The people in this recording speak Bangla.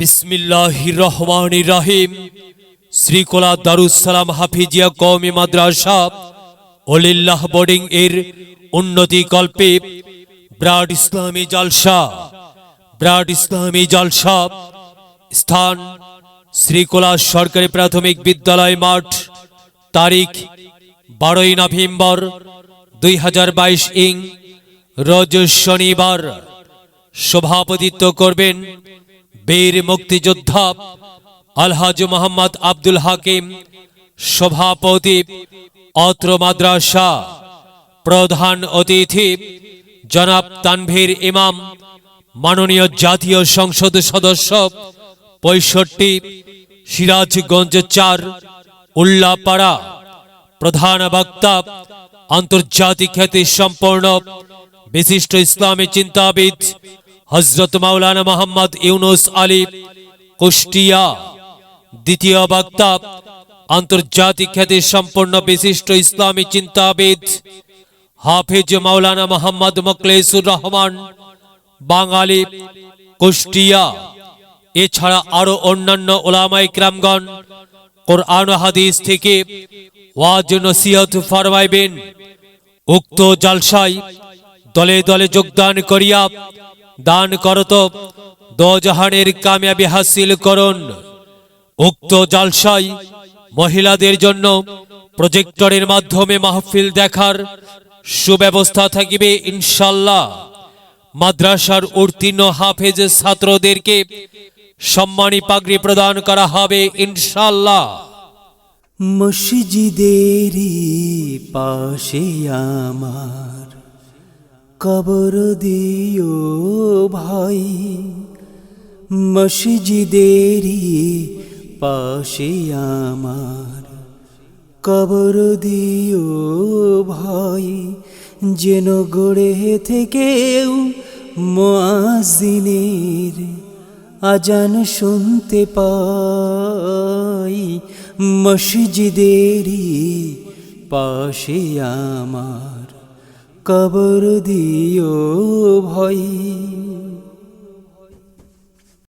বিসমিল্লাহ রহমান রাহিম। শ্রীকোলা দারুসালাম হাফিজিয়া কওমি মাদ্রাসা অলিল্লাহ বোর্ডিং এর উন্নতি কল্পে ব্রাড ইসলামী জালসা। ব্রাড ইসলামী জালসা স্থান শ্রীকোলা সরকারি প্রাথমিক বিদ্যালয় মাঠ, তারিখ বারোই নভেম্বর দুই হাজার বাইশ ইং, রোজ শনিবার। সভাপতিত্ব করবেন বীর মুক্তিযোদ্ধা আলহাজ মোহাম্মদ আব্দুল হাকিম, সভাপতি অত্র মাদ্রাসা, প্রধান অতিথি জনাব তানভীর ইমাম, মাননীয় জাতীয় সংসদ সদস্য পঁয়ষট্টি, সিরাজগঞ্জ চার, উল্লাপাড়া, প্রধান বক্তা, আন্তর্জাতিক খ্যাতি সম্পন্ন, বিশিষ্ট ইসলামী চিন্তাবিদ হজরত মাওলানা মোহাম্মদ ইউনুস আলী কুষ্টিয়া, দ্বিতীয় বক্তা, আন্তর্জাতিক খ্যাতি সম্পন্ন বিশিষ্ট ইসলামী চিন্তাবিদ হাফিজ মাওলানা মোহাম্মদ মোকলেসুর রহমান, বাঙালি কুষ্টিয়া। এছাড়া আরও অন্যান্য ওলামাই ক্রামগণ কোরআন হাদিস থেকে ওয়াজ নসিহত ফরমাইবেন। উক্ত জালসায় দলে দলে যোগদান করিয়া দান করত দজাহানের কামিয়াবি হাসিল করুন। উক্ত জালসায় মহিলাদের জন্য প্রজেক্টরের মাধ্যমে মাহফিল দেখার সুব্যবস্থা থাকিবে ইনশাল্লাহ মাদ্রাসার উত্তীর্ণ হাফেজ ছাত্রদেরকে সম্মানী পাগড়ি প্রদান করা হবে ইনশাল্লাহ মসজিদেরই পাশে আমার কবর দিও ভাই, মসজিদেরই পাশে আমার। কবর দিও ভাই, যেন গড়ে থেকেও মোয়াজিনের আজান শুনতে পাই। মসজিদেরই পাশে আমার। কবর দিও ভয়।